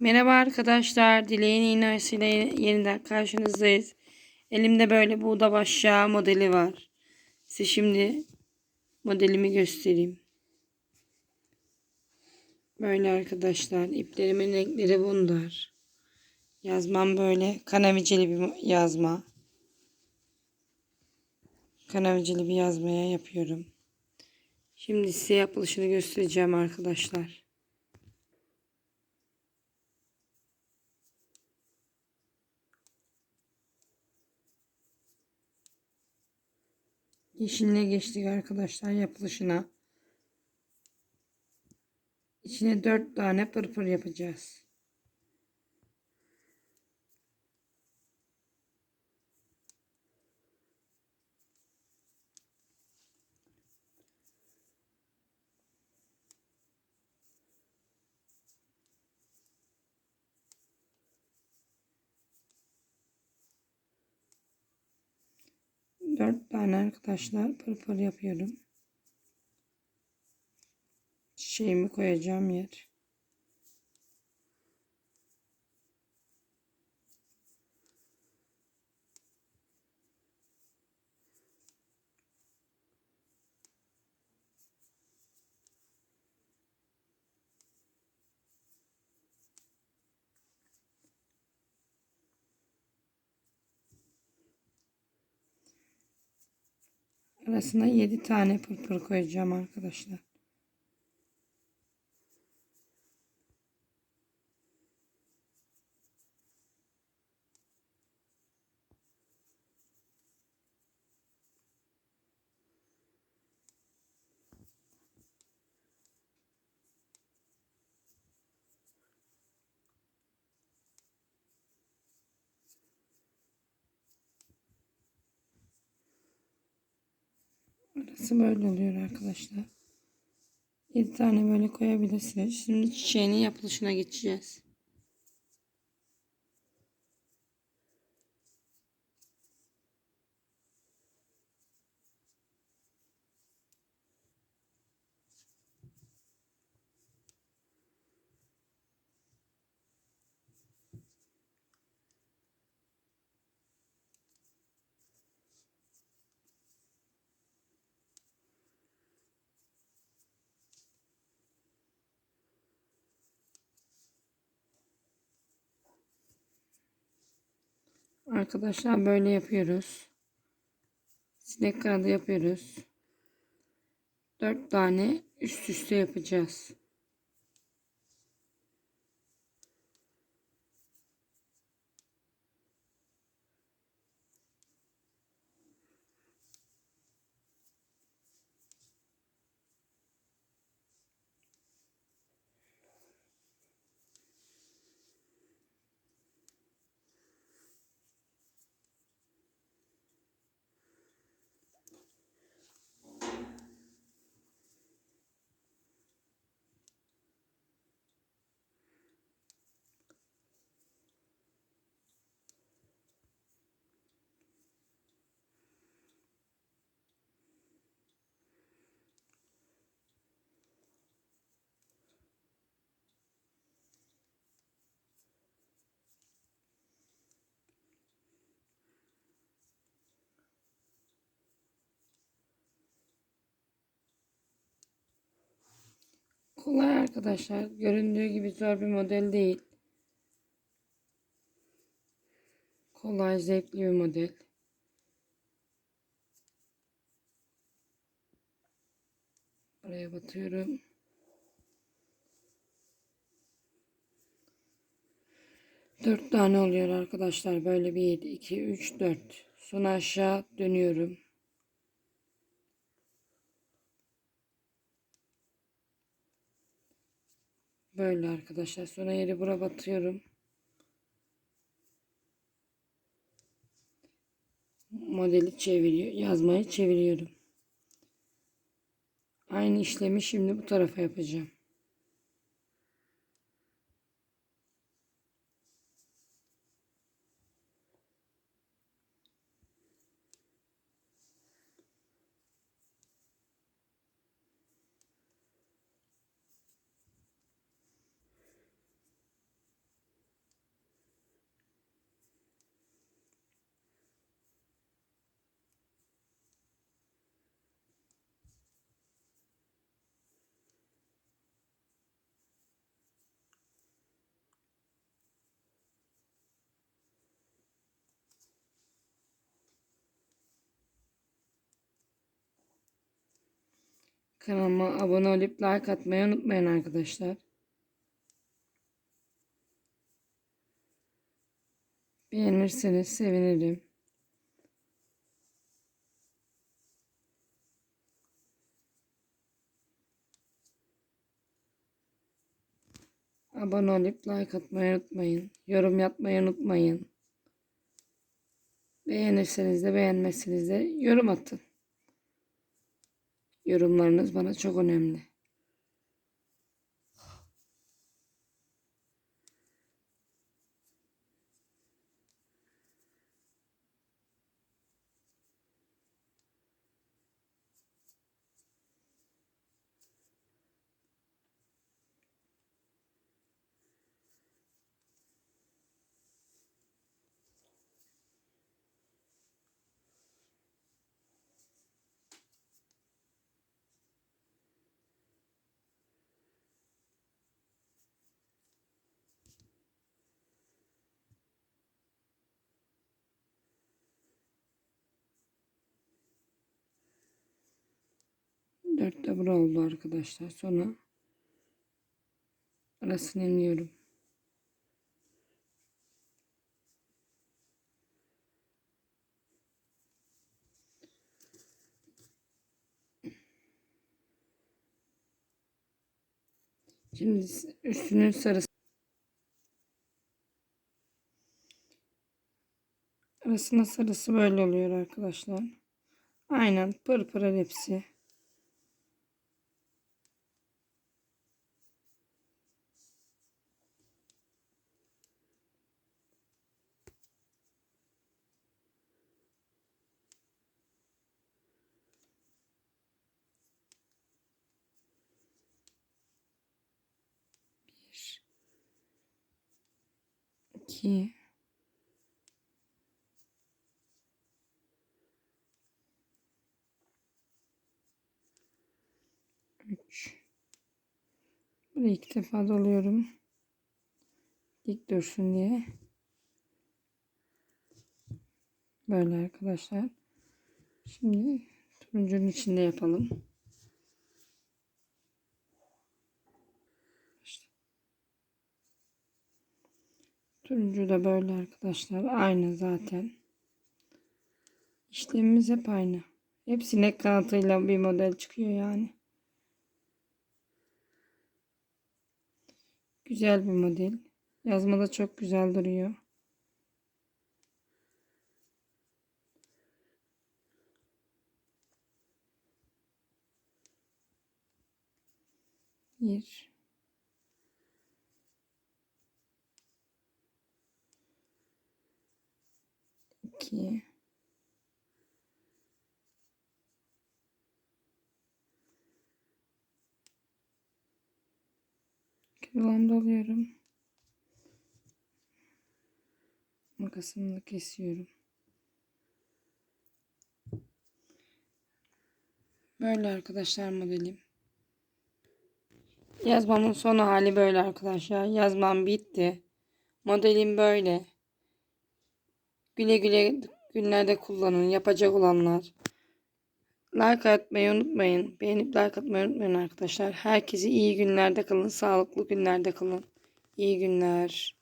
Merhaba arkadaşlar. Dileğin iğnesiyle yeniden karşınızdayız. Elimde böyle buğda başyağı modeli var. Size şimdi modelimi göstereyim. Böyle arkadaşlar. iplerimin renkleri bunlar. Yazmam böyle kanaviceli bir yazma. Kanaviceli bir yazmaya yapıyorum. Şimdi size yapılışını göstereceğim arkadaşlar. Yeşiline geçtik arkadaşlar yapılışına. İçine dört tane pırpır yapacağız. Dört tane arkadaşlar pırpır yapıyorum. Çiçeğimi koyacağım yer. Arasına 7 tane pırpır koyacağım arkadaşlar. Arası böyle oluyor arkadaşlar. 7 tane böyle koyabilirsiniz. Şimdi çiçeğinin yapılışına geçeceğiz. Arkadaşlar böyle yapıyoruz. Sinek kanadı yapıyoruz. 4 tane üst üste yapacağız. Kolay arkadaşlar. Göründüğü gibi zor bir model değil. Kolay, zevkli bir model. Buraya batıyorum. Dört tane oluyor arkadaşlar. Böyle bir, iki, üç, dört. Sonra aşağı dönüyorum. Böyle arkadaşlar. Sonra yeri bura batıyorum. Modeli çeviriyor. Yazmayı çeviriyorum. Aynı işlemi şimdi bu tarafa yapacağım. Kanalıma abone olup like atmayı unutmayın arkadaşlar. Beğenirseniz sevinirim. Abone olup like atmayı unutmayın. Yorum yapmayı unutmayın. Beğenirseniz de beğenmezseniz de yorum atın. Yorumlarınız bana çok önemli. Dörtte bura oldu arkadaşlar. Sonra arasını iniyorum. Şimdi üstünün sarısı arasına sarısı böyle oluyor arkadaşlar. Aynen pırpır hepsi. 2 3 Burayı ilk defa doluyorum. Dik dursun diye. Böyle arkadaşlar. Şimdi turuncunun içinde yapalım. Turuncu da böyle arkadaşlar. Aynı zaten. İşlemimiz hep aynı. Hep sinek kanatıyla bir model çıkıyor yani. Güzel bir model. Yazmada çok güzel duruyor. Bir. İki, Kıvamda alıyorum. Makasımla kesiyorum. Böyle arkadaşlar modelim. Yazmamın son hali böyle arkadaşlar. Yazmam bitti. Modelim böyle. Güle güle günlerde kullanın. Yapacak olanlar. Like atmayı unutmayın. Beğenip like atmayı unutmayın arkadaşlar. Herkese iyi günlerde kalın. Sağlıklı günlerde kalın. İyi günler.